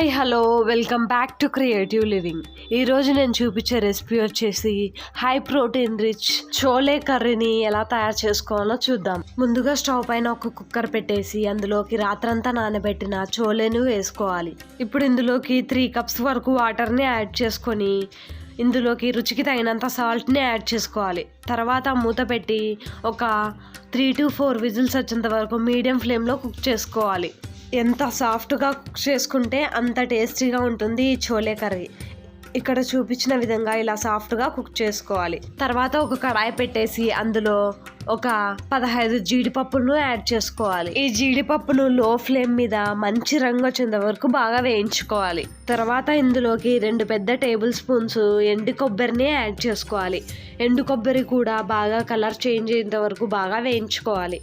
Hi hello. Welcome back to creative living. ఈరోజు నేను చూపించే రెసిపీ వచ్చేసి హై ప్రోటీన్ రిచ్ చోలే కర్రీని ఎలా తయారు చేసుకోవాలో చూద్దాం. ముందుగా స్టవ్ పైన ఒక కుక్కర్ పెట్టేసి అందులోకి రాత్రంతా నానబెట్టిన చోలేను వేసుకోవాలి. ఇప్పుడు ఇందులోకి త్రీ కప్స్ వరకు వాటర్ని యాడ్ చేసుకొని ఇందులోకి రుచికి తగినంత సాల్ట్ని యాడ్ చేసుకోవాలి. తర్వాత మూత పెట్టి ఒక త్రీ టు ఫోర్ విజిల్స్ వచ్చేంత వరకు మీడియం ఫ్లేమ్లో కుక్ చేసుకోవాలి. ఎంత సాఫ్ట్గా కుక్ చేసుకుంటే అంత టేస్టీగా ఉంటుంది ఈ చోలే కర్రీ. ఇక్కడ చూపించిన విధంగా ఇలా సాఫ్ట్గా కుక్ చేసుకోవాలి. తర్వాత ఒక కడాయి పెట్టేసి అందులో ఒక పదహైదు జీడిపప్పులను యాడ్ చేసుకోవాలి. ఈ జీడిపప్పును లో ఫ్లేమ్ మీద మంచి రంగు వచ్చేంత వరకు బాగా వేయించుకోవాలి. తర్వాత ఇందులోకి రెండు పెద్ద టేబుల్ స్పూన్స్ ఎండు కొబ్బరిని యాడ్ చేసుకోవాలి. ఎండు కొబ్బరి కూడా బాగా కలర్ చేంజ్ అయ్యేంత వరకు బాగా వేయించుకోవాలి.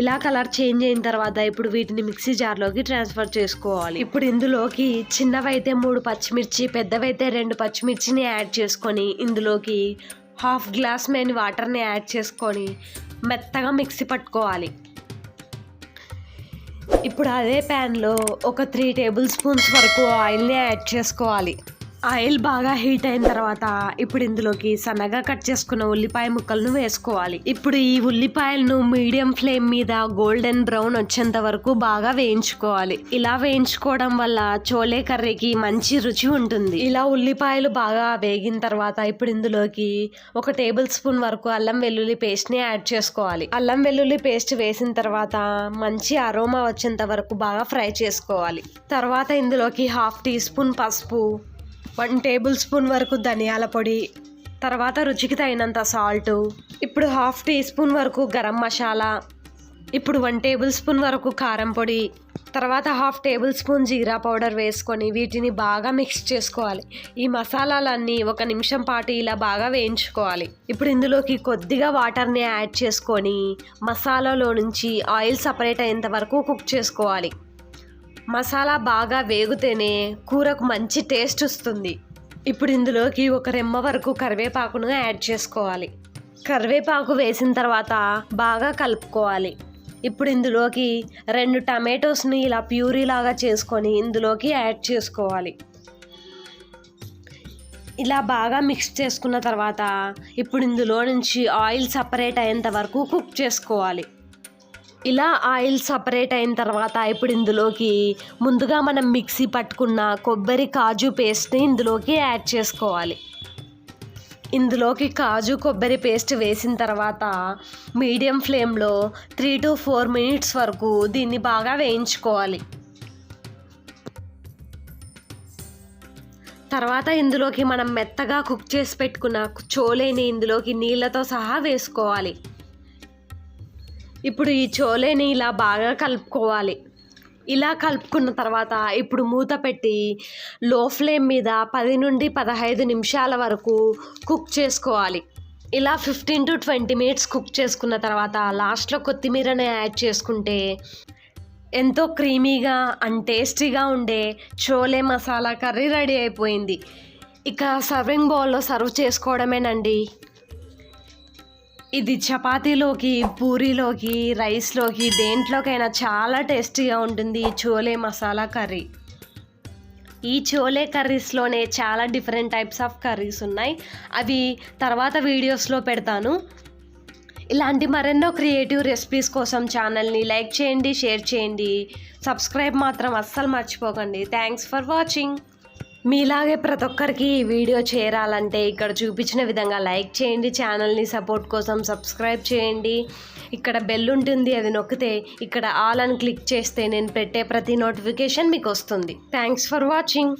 ఇలా కలర్ చేంజ్ అయిన తర్వాత ఇప్పుడు వీటిని మిక్సీ జార్లోకి ట్రాన్స్ఫర్ చేసుకోవాలి. ఇప్పుడు ఇందులోకి చిన్నవైతే మూడు పచ్చిమిర్చి పెద్దవైతే రెండు పచ్చిమిర్చిని యాడ్ చేసుకొని ఇందులోకి హాఫ్ గ్లాస్ మెయిన్ వాటర్ని యాడ్ చేసుకొని మెత్తగా మిక్సీ పట్టుకోవాలి. ఇప్పుడు అదే ప్యాన్లో ఒక త్రీ టేబుల్ స్పూన్స్ వరకు ఆయిల్ని యాడ్ చేసుకోవాలి. ఆయిల్ బాగా హీట్ అయిన తర్వాత ఇప్పుడు ఇందులోకి సన్నగా కట్ చేసుకున్న ఉల్లిపాయ ముక్కలను వేసుకోవాలి. ఇప్పుడు ఈ ఉల్లిపాయలను మీడియం ఫ్లేమ్ మీద గోల్డెన్ బ్రౌన్ వచ్చేంత వరకు బాగా వేయించుకోవాలి. ఇలా వేయించుకోవడం వల్ల చోలే కర్రీకి మంచి రుచి ఉంటుంది. ఇలా ఉల్లిపాయలు బాగా వేగిన తర్వాత ఇప్పుడు ఇందులోకి ఒక టేబుల్ స్పూన్ వరకు అల్లం వెల్లుల్లి పేస్ట్ని యాడ్ చేసుకోవాలి. అల్లం వెల్లుల్లి పేస్ట్ వేసిన తర్వాత మంచి అరోమా వచ్చేంత వరకు బాగా ఫ్రై చేసుకోవాలి. తర్వాత ఇందులోకి హాఫ్ టీ స్పూన్ పసుపు వన్ టేబుల్ స్పూన్ వరకు ధనియాల పొడి తర్వాత రుచికి తగినంత సాల్ట్ ఇప్పుడు హాఫ్ టీ స్పూన్ వరకు గరం మసాలా ఇప్పుడు వన్ టేబుల్ స్పూన్ వరకు కారం పొడి తర్వాత half tablespoon jeera powder వేసుకొని వీటిని బాగా మిక్స్ చేసుకోవాలి. ఈ మసాలాలన్నీ ఒక నిమిషం పాటు ఇలా బాగా వేయించుకోవాలి. ఇప్పుడు ఇందులోకి కొద్దిగా వాటర్ని యాడ్ చేసుకొని మసాలాలో నుంచి ఆయిల్ సపరేట్ అయ్యేంత వరకు కుక్ చేసుకోవాలి. మసాలా బాగా వేగితేనే కూరకు మంచి టేస్ట్ వస్తుంది. ఇప్పుడు ఇందులోకి ఒక రెమ్మ వరకు కరివేపాకును యాడ్ చేసుకోవాలి. కరివేపాకు వేసిన తర్వాత బాగా కలుపుకోవాలి. ఇప్పుడు ఇందులోకి రెండు టమాటోస్ని ఇలా ప్యూరీ లాగా చేసుకొని ఇందులోకి యాడ్ చేసుకోవాలి. ఇలా బాగా మిక్స్ చేసుకున్న తర్వాత ఇప్పుడు ఇందులో నుంచి ఆయిల్ సపరేట్ అయ్యేంత వరకు కుక్ చేసుకోవాలి. ఇలా ఆయిల్ సపరేట్ అయిన తర్వాత ఇప్పుడు ఇందులోకి ముందుగా మనం మిక్సీ పట్టుకున్న కొబ్బరి కాజు పేస్ట్ని ఇందులోకి యాడ్ చేసుకోవాలి. ఇందులోకి కాజు కొబ్బరి పేస్ట్ వేసిన తర్వాత మీడియం ఫ్లేమ్లో త్రీ టు ఫోర్ మినిట్స్ వరకు దీన్ని బాగా వేయించుకోవాలి. తర్వాత ఇందులోకి మనం మెత్తగా కుక్ చేసి పెట్టుకున్న చోలేని ఇందులోకి నీళ్ళతో సహా వేసుకోవాలి. ఇప్పుడు ఈ చోలేని ఇలా బాగా కలుపుకోవాలి. ఇలా కలుపుకున్న తర్వాత ఇప్పుడు మూత పెట్టి లో ఫ్లేమ్ మీద పది నుండి పదహైదు నిమిషాల వరకు కుక్ చేసుకోవాలి. ఇలా fifteen to twenty minutes cook చేసుకున్న తర్వాత లాస్ట్లో కొత్తిమీరని యాడ్ చేసుకుంటే ఎంతో క్రీమీగా అండ్ టేస్టీగా ఉండే చోలే మసాలా కర్రీ రెడీ అయిపోయింది. ఇక సర్వింగ్ బౌల్లో సర్వ్ చేసుకోవడమేనండి. ఇది చపాతీలోకి పూరీలోకి రైస్లోకి దేంట్లోకైనా చాలా టేస్టీగా ఉంటుంది ఈ చోలే మసాలా కర్రీ. ఈ చోలే కర్రీస్లోనే చాలా డిఫరెంట్ టైప్స్ ఆఫ్ కర్రీస్ ఉన్నాయి. అవి తర్వాత వీడియోస్లో పెడతాను. ఇలాంటి మరెన్నో క్రియేటివ్ రెసిపీస్ కోసం ఛానల్ని లైక్ చేయండి షేర్ చేయండి. సబ్స్క్రైబ్ మాత్రం అస్సలు మర్చిపోకండి. Thanks for watching. మీలాగే ప్రతి ఒక్కరికి ఈ వీడియో చేరాలంటే ఇక్కడ చూపించిన విధంగా లైక్ చేయండి ఛానల్ని సపోర్ట్ కోసం సబ్స్క్రైబ్ చేయండి. ఇక్కడ బెల్ ఉంటుంది అది నొక్కితే ఇక్కడ ఆల్ అని క్లిక్ చేస్తే నేను పెట్టే ప్రతి నోటిఫికేషన్ మీకు వస్తుంది. Thanks for watching